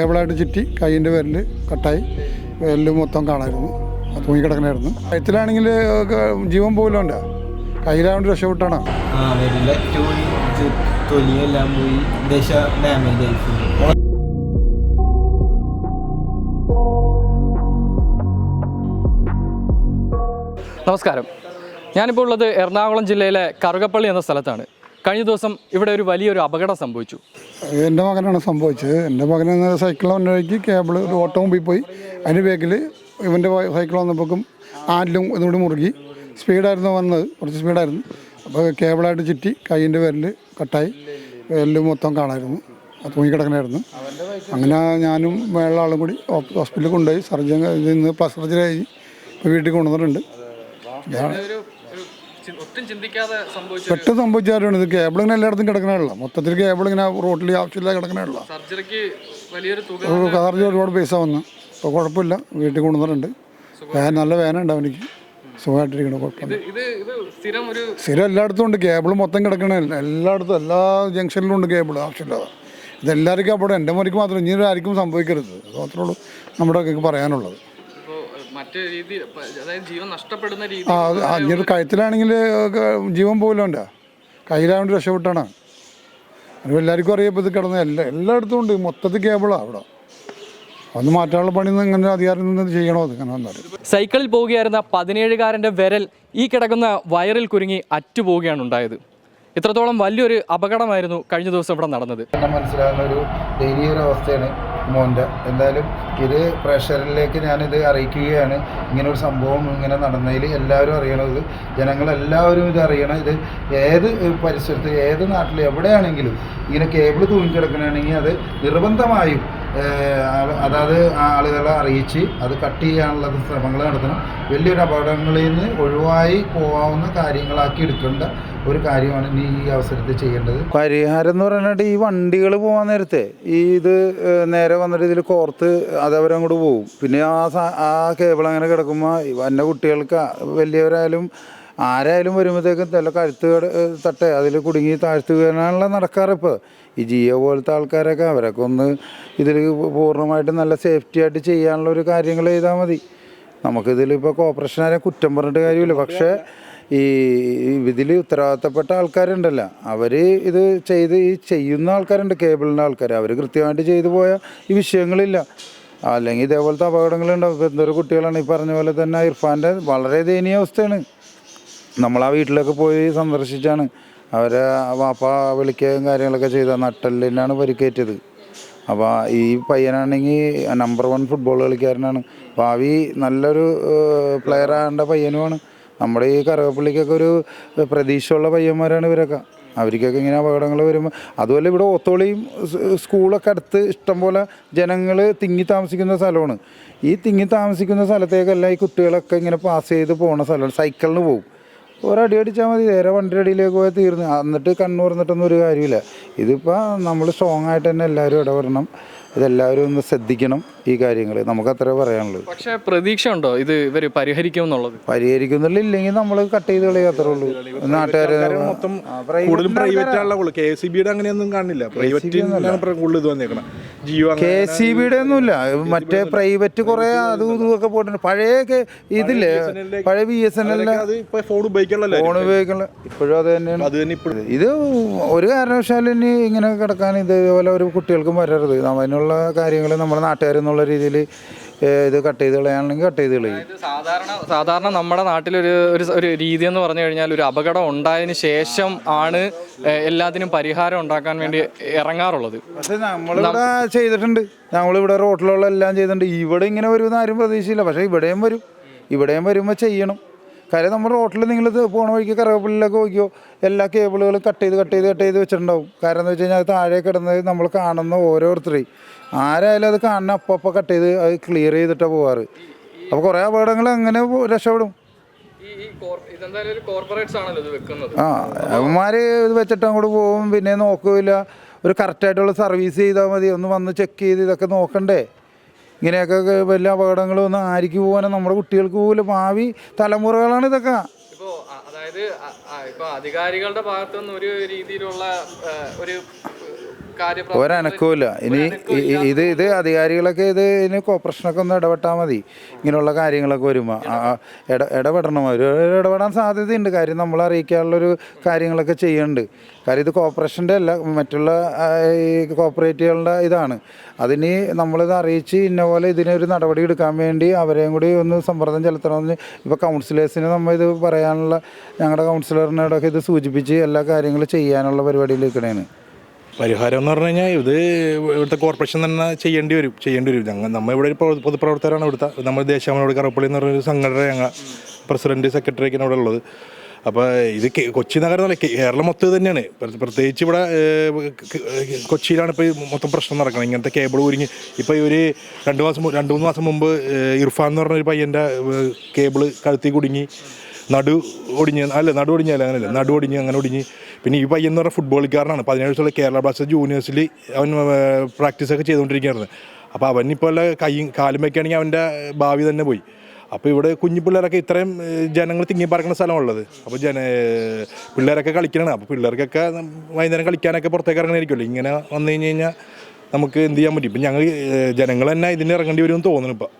കേബിളായിട്ട് ചുറ്റി കൈയിന്റെ വിരൽ കട്ടായി വിരൽ മൊത്തം കാണായിരുന്നു. തൂങ്ങിക്കിടക്കണായിരുന്നു കഴുത്തിലാണെങ്കിൽ ജീവൻ പോലും ഉണ്ട്. കയ്യിലായോണ്ട് രക്ഷപ്പെട്ടാണ്. പോയി ഇത് തൊലിയെല്ലാം പോയി ദശ ഡാമേജ് ആയി full. നമസ്കാരം. ഞാനിപ്പോൾ ഉള്ളത് എറണാകുളം ജില്ലയിലെ കറുകപ്പള്ളി എന്ന സ്ഥലത്താണ്. കഴിഞ്ഞ ദിവസം ഇവിടെ ഒരു വലിയൊരു അപകടം സംഭവിച്ചു. എന്റെ മകനാണ് സംഭവിച്ചത്. എന്റെ മകൻ സൈക്കിൾ വന്നവഴിക്ക് കേബിൾ ഒരു ഓട്ടോ മുമ്പിൽ പോയി. അതിന്റെ ബാക്കിൽ ഇവന്റെ സൈക്കിൾ വന്നപ്പോഴും ആരിലും ഇതുകൂടി മുറുകി. സ്പീഡായിരുന്നു വന്നത്. കുറച്ച് സ്പീഡായിരുന്നു. അപ്പോൾ കേബിളായിട്ട് ചുറ്റി കൈയിന്റെ വിരൽ കട്ടായി. വിരൽ മൊത്തം കാണായിരുന്നു. തൂങ്ങി തൂങ്ങിക്കിടക്കണായിരുന്നു അങ്ങനെ ഞാനും വേറെ ആളും കൂടി ഹോസ്പിറ്റലിൽ കൊണ്ടുപോയി. സർജൻ ഇന്ന് പ്ലസ് സർജറി കഴിഞ്ഞ് വീട്ടിൽ കൊണ്ടുവന്നിട്ടുണ്ട്. ഒട്ടും ചിന്തിക്കാതെ സംഭവിച്ച പെട്ടെന്ന് സംഭവിച്ചാലാണ് ഇത് കേബിൾ ഇങ്ങനെ എല്ലായിടത്തും കിടക്കണമല്ലോ മൊത്തത്തിൽ കേബിൾ ഇങ്ങനെ റോട്ടിൽ ആവശ്യമില്ലാതെ കിടക്കണമല്ലോ സർജറിക്ക് വലിയൊരു തുക ഒരുപാട് പൈസ വന്നു. ഇപ്പോൾ കുഴപ്പമില്ല. വീട്ടിൽ കൊണ്ടുവന്നിട്ടുണ്ട്. വേന നല്ല വേന ഉണ്ട് അവനിക്ക്. സുഖമായിട്ടിരിക്കണം കുഴപ്പമില്ല. സ്ഥിരം എല്ലായിടത്തും ഉണ്ട്. കേബിൾ മൊത്തം കിടക്കണ എല്ലായിടത്തും എല്ലാ ജംഗ്ഷനിലും ഉണ്ട് കേബിൾ ആവശ്യമില്ലാതെ. ഇതെല്ലാവർക്കും അവിടെ എന്റെ മുറിക്ക് മാത്രം ഇനി ആർക്കും സംഭവിക്കരുത്. അത് മാത്രമേ ഉള്ളൂ. നമ്മുടെ പറയാനുള്ളത്. മറ്റു രീതി അതായത് ജീവൻ നഷ്ടപ്പെടുന്ന രീതി ആ ഇനി കഴുത്തിലാണെങ്കിൽ ജീവൻ പോലുണ്ട് കയ്യിലായോണ്ട് രക്ഷപ്പെട്ടാണ്. എല്ലാവർക്കും അറിയപ്പോൾ ഇത് കിടന്ന എല്ലാ എല്ലായിടത്തും ഉണ്ട്. മൊത്തത്തിൽ കേബിളാണ് അവിടെ. ഒന്ന് മാറ്റാനുള്ള പണി ഇങ്ങനെ അധികാരം നിന്ന് ചെയ്യണോ? അങ്ങനെ സൈക്കിളിൽ പോവുകയായിരുന്ന പതിനേഴുകാരന്റെ വിരൽ ഈ കിടക്കുന്ന വയറിൽ കുരുങ്ങി അറ്റുപോവുകയാണ് ഉണ്ടായത്. ഇത്രത്തോളം വലിയൊരു അപകടമായിരുന്നു കഴിഞ്ഞ ദിവസം ഇവിടെ നടന്നത്. മനസ്സിലാകുന്ന ഒരു ദയനീയ ഒരു അവസ്ഥയാണ് മോന്റെ. എന്തായാലും ഇത് പ്രഷറിലേക്ക് ഞാനിത് അറിയിക്കുകയാണ്. ഇങ്ങനെ ഒരു സംഭവം ഇങ്ങനെ നടന്നതിൽ എല്ലാവരും അറിയണത്. ജനങ്ങളെല്ലാവരും ഇത് അറിയണം. ഇത് ഏത് പരിസരത്ത് ഏത് നാട്ടിൽ എവിടെയാണെങ്കിലും ഇങ്ങനെ കേബിൾ തൂങ്ങിക്കിടക്കണമെങ്കിൽ അത് നിർബന്ധമായും അതായത് ആളുകളെ അറിയിച്ച് അത് കട്ട് ചെയ്യാനുള്ള ശ്രമങ്ങൾ നടത്തണം. വലിയൊരു അപകടങ്ങളിൽ നിന്ന് ഒഴിവായി പോകാവുന്ന കാര്യങ്ങളാക്കി എടുക്കേണ്ട ഒരു കാര്യമാണ് ഇനി ഈ അവസരത്തിൽ ചെയ്യേണ്ടത്. പരിഹാരം എന്ന് പറയുന്നത് ഈ വണ്ടികൾ പോകാൻ നേരത്തെ ഈ ഇത് നേരെ വന്നിട്ട് ഇതിൽ കോർത്ത് അതവരങ്ങോട്ട് പോകും പിന്നെ ആ ആ കേബിൾ അങ്ങനെ കിടക്കുമ്പോൾ എന്റെ കുട്ടികൾക്ക് വലിയവരായാലും ആരായാലും വരുമ്പോഴത്തേക്കും തല കഴുത്ത് തട്ടെ അതിൽ കുടുങ്ങി താഴ്ത്തു വീഴാനുള്ള നടക്കാറ് ഇപ്പോൾ ഈ ജിയോ പോലത്തെ ആൾക്കാരൊക്കെ അവരൊക്കെ ഒന്ന് ഇതിൽ പൂർണമായിട്ട് നല്ല സേഫ്റ്റി ആയിട്ട് ചെയ്യാനുള്ള ഒരു കാര്യങ്ങൾ ചെയ്താൽ മതി. നമുക്കിതിലിപ്പോൾ കോർപ്പറേഷനാരെ കുറ്റം പറഞ്ഞിട്ട് കാര്യമില്ല. പക്ഷേ ഈ ഇതിൽ ഉത്തരവാദിത്തപ്പെട്ട ആൾക്കാരുണ്ടല്ലോ. അവർ ഇത് ചെയ്ത് ഈ ചെയ്യുന്ന ആൾക്കാരുണ്ട് കേബിളിന്റെ ആൾക്കാർ. അവർ കൃത്യമായിട്ട് ചെയ്തു പോയ ഈ വിഷയങ്ങളില്ല. അല്ലെങ്കിൽ ഇതേപോലത്തെ അപകടങ്ങളുണ്ടാവും. ഇപ്പോൾ എന്തൊരു കുട്ടികളാണ് ഈ പറഞ്ഞ പോലെ തന്നെ ഇർഫാന്റെ വളരെ ദയനീയ അവസ്ഥയാണ്. നമ്മൾ ആ വീട്ടിലൊക്കെ പോയി സന്ദർശിച്ചാണ്. അവരെ വാപ്പ വിളിക്കുകയും കാര്യങ്ങളൊക്കെ ചെയ്ത നട്ടലിനാണ് പരിക്കേറ്റത്. അപ്പോൾ ഈ പയ്യനാണെങ്കിൽ നമ്പർ വൺ ഫുട്ബോൾ കളിക്കാരനാണ്. ഭാവി നല്ലൊരു പ്ലെയർ ആകേണ്ട പയ്യനുമാണ്. നമ്മുടെ ഈ കറുകപ്പള്ളിക്കൊക്കെ ഒരു പ്രതീക്ഷയുള്ള പയ്യന്മാരാണ് ഇവരൊക്കെ. അവർക്കൊക്കെ ഇങ്ങനെ അപകടങ്ങൾ വരുമ്പോൾ അതുപോലെ ഇവിടെ ഒത്തോളിയും സ് സ്കൂളൊക്കെ അടുത്ത് ഇഷ്ടംപോലെ ജനങ്ങൾ തിങ്ങി താമസിക്കുന്ന സ്ഥലമാണ്. ഈ തിങ്ങി താമസിക്കുന്ന സ്ഥലത്തേക്കല്ല ഈ കുട്ടികളൊക്കെ ഇങ്ങനെ പാസ് ചെയ്ത് പോകുന്ന സ്ഥലമാണ് സൈക്കിളിന് പോകും ഒരടി അടിച്ചാൽ മതി. നേരെ വണ്ടി അടിയിലേക്ക് പോയാൽ തീർന്നു. എന്നിട്ട് കണ്ണൂർന്നിട്ടൊന്നും ഒരു കാര്യമില്ല ഇതിപ്പോൾ നമ്മൾ സ്ട്രോങ് ആയിട്ട് തന്നെ എല്ലാവരും ഇടപെടണം. ഇതെല്ലാവരും ഒന്ന് ശ്രദ്ധിക്കണം ഈ കാര്യങ്ങൾ നമുക്ക് അത്ര പറയാനുള്ളൂ. പക്ഷേ പ്രതീക്ഷ ഉണ്ടോ ഇത് ഇവർ പരിഹരിക്കും എന്നുള്ളത്? പരിഹരിക്കുന്നില്ല ഇല്ലെങ്കിൽ നമ്മൾ കട്ട് ചെയ്ത് കളയുക അത്രേ ഉള്ളൂ. നാട്ടുകാരെ മൊത്തം കൂടുതലും പ്രൈവറ്റ് ആണല്ലോ കെ സി ബിയുടെ അങ്ങനെയൊന്നും കാണില്ല. പ്രൈവറ്റ് കൂടുതൽ ഇത് വന്നേക്കണം. ജിയോ കെ സി ബിയുടെ ഒന്നുമില്ല. മറ്റേ പ്രൈവറ്റ് കുറെ അതും ഇതും ഒക്കെ പോയിട്ടുണ്ട്. പഴയ ഇതിൽ ഇതില്ലേ? പഴയ ബി എസ് എൻ എൽ അത് ഇപ്പൊ ഫോൺ ഉപയോഗിക്കണല്ലോ ഫോൺ ഉപയോഗിക്കണല്ലോ ഇപ്പോഴും അത് തന്നെയാണ്. ഇത് ഒരു കാരണവശാലും ഇനി ഇങ്ങനെ കിടക്കാൻ ഇതേപോലെ ഒരു കുട്ടികൾക്കും വരരുത്. അതിനുള്ള കാര്യങ്ങൾ നമ്മുടെ നാട്ടുകാരെന്നുള്ള രീതിയിൽ ഇത് കട്ട് ചെയ്ത് കളയാണെങ്കിൽ കട്ട് ചെയ്ത് കളയും. സാധാരണ സാധാരണ നമ്മുടെ നാട്ടിലൊരു ഒരു ഒരു രീതി എന്ന് പറഞ്ഞു കഴിഞ്ഞാൽ ഒരു അപകടം ഉണ്ടായതിനു ശേഷം ആണ് എല്ലാത്തിനും പരിഹാരം ഉണ്ടാക്കാൻ വേണ്ടി ഇറങ്ങാറുള്ളത്. പക്ഷെ നമ്മളിവിടെ ചെയ്തിട്ടുണ്ട്. ഞങ്ങളിവിടെ റോട്ടിലുള്ള എല്ലാം ചെയ്തിട്ടുണ്ട്. ഇവിടെ ഇങ്ങനെ വരുമെന്ന് ആരും പ്രതീക്ഷയില്ല. പക്ഷേ ഇവിടെയും വരും. ഇവിടെയും വരുമ്പോൾ ചെയ്യണം. കാര്യം നമ്മുടെ റോട്ടിൽ നിങ്ങൾ ഇത് പോണ വഴിക്ക് കറുകപ്പള്ളിയിലൊക്കെ നോക്കിയോ എല്ലാ കേബിളുകളും കട്ട് ചെയ്ത് കട്ട് ചെയ്ത് കട്ട് ചെയ്ത് വെച്ചിട്ടുണ്ടാവും. കാരണം എന്ന് വെച്ച് കഴിഞ്ഞാൽ അത് താഴെ കിടന്നത് നമ്മൾ കാണുന്ന ഓരോരുത്തരെയും ആരായാലും അത് കാണുന്ന അപ്പം അപ്പം കട്ട് ചെയ്ത് അത് ക്ലിയർ ചെയ്തിട്ടാണ് പോവാറ്. അപ്പോൾ കുറേ അപകടങ്ങൾ അങ്ങനെ രക്ഷപ്പെടും. ആ അവന്മാർ ഇത് വെച്ചിട്ട് അങ്ങോട്ട് പോകും പിന്നെ നോക്കില്ല ഒരു കറക്റ്റായിട്ടുള്ള സർവീസ് ചെയ്താൽ മതി. ഒന്ന് വന്ന് ചെക്ക് ചെയ്ത് ഇതൊക്കെ നോക്കണ്ടേ? ഇങ്ങനെയൊക്കെ വലിയ അപകടങ്ങളും ഒന്നും ആരിക്ക് പോകാനും നമ്മുടെ കുട്ടികൾക്ക് പോലും ഭാവി തലമുറകളാണ് ഇതൊക്കെ. അതായത് ഇപ്പൊ അധികാരികളുടെ ഭാഗത്തുനിന്ന് ഒരു രീതിയിലുള്ള ഒരു ഒരനക്കവുമില്ല ഇനി ഇത് ഇത് അധികാരികളൊക്കെ ഇത് ഇതിന് കോപ്പറേഷനൊക്കെ ഒന്ന് ഇടപെട്ടാൽ മതി. ഇങ്ങനെയുള്ള കാര്യങ്ങളൊക്കെ വരുമ്പോൾ ഇട ഇടപെടണം. അവർ ഇടപെടാൻ സാധ്യതയുണ്ട്. കാര്യം നമ്മൾ അറിയിക്കാനുള്ളൊരു കാര്യങ്ങളൊക്കെ ചെയ്യുന്നുണ്ട് കാര്യം ഇത് കോപ്പറേഷന്റെ അല്ല മറ്റുള്ള ഈ കോപ്പറേറ്റീവുകളുടെ ഇതാണ്. അതിന് നമ്മളിത് അറിയിച്ച് ഇന്ന പോലെ ഇതിനൊരു നടപടി എടുക്കാൻ വേണ്ടി അവരെയും കൂടി ഒന്ന് സമ്മർദ്ദം ചെലുത്തണമെന്ന് ഇപ്പോൾ കൗൺസിലേഴ്സിന് നമ്മൾ ഇത് പറയാനുള്ള ഞങ്ങളുടെ കൗൺസിലറിനോടൊക്കെ ഇത് സൂചിപ്പിച്ച് എല്ലാ കാര്യങ്ങളും ചെയ്യാനുള്ള പരിപാടിയിൽ നിൽക്കണേന് പരിഹാരം എന്ന് പറഞ്ഞു കഴിഞ്ഞാൽ ഇത് ഇവിടുത്തെ കോർപ്പറേഷൻ തന്നെ ചെയ്യേണ്ടി വരും ചെയ്യേണ്ടി വരും. ഞങ്ങൾ നമ്മൾ ഇവിടെ ഒരു പൊതുപ്രവർത്തകരാണ് ഇവിടുത്തെ നമ്മൾ ദേശാമനോട് കറപ്പള്ളി എന്ന് പറഞ്ഞൊരു സംഘടന ഞങ്ങൾ പ്രസിഡന്റ് സെക്രട്ടറിയൊക്കെയാണ് ഇവിടെ ഉള്ളത്. അപ്പോൾ ഇത് കൊച്ചി നഗരം എന്നല്ല കേരളം മൊത്തം തന്നെയാണ്. പ്രത്യേകിച്ച് ഇവിടെ കൊച്ചിയിലാണ് ഇപ്പോൾ മൊത്തം പ്രശ്നം നടക്കുന്നത് ഇങ്ങനത്തെ കേബിൾ ഊരിഞ്ഞ് ഇപ്പോൾ ഒരു രണ്ട് മാസം രണ്ട് മൂന്ന് മാസം മുമ്പ് ഇർഫാൻ എന്ന് പറഞ്ഞൊരു പയ്യന്റെ കേബിൾ കഴുത്തി കുടുങ്ങി. നടു ഒടിഞ്ഞ് അല്ല നടു ഒടിഞ്ഞല്ല അങ്ങനെയല്ല. നടു ഒടിഞ്ഞ് അങ്ങനെ ഒടിഞ്ഞ്. പിന്നെ ഈ പയ്യൻ എന്ന് പറഞ്ഞാൽ ഫുട്ബോളിക്കാരനാണ്. പതിനേഴ് വയസ്സുള്ള കേരള ബ്ലാസ്റ്റേഴ്സ് ജൂനിയേഴ്സിൽ അവൻ പ്രാക്ടീസൊക്കെ ചെയ്തുകൊണ്ടിരിക്കുകയായിരുന്നു. അപ്പോൾ അവനിപ്പോൾ ഉള്ള കൈയും കാലും വെക്കുകയാണെങ്കിൽ അവന്റെ ഭാവി തന്നെ പോയി. അപ്പോൾ ഇവിടെ കുഞ്ഞു പിള്ളേരൊക്കെ ഇത്രയും ജനങ്ങൾ തിങ്ങി പറക്കുന്ന സ്ഥലമുള്ളത് അപ്പോൾ ജന പിള്ളേരൊക്കെ കളിക്കണം അപ്പോൾ പിള്ളേർക്കൊക്കെ വൈകുന്നേരം കളിക്കാനൊക്കെ പുറത്തേക്ക് ഇറങ്ങണമായിരിക്കുമല്ലോ. ഇങ്ങനെ വന്നു കഴിഞ്ഞ് കഴിഞ്ഞാൽ നമുക്ക് എന്ത് ചെയ്യാൻ പറ്റും? ഇപ്പം ഞങ്ങൾ ജനങ്ങൾ തന്നെ ഇതിന് ഇറങ്ങേണ്ടി വരുമെന്ന് തോന്നുന്നു ഇപ്പം.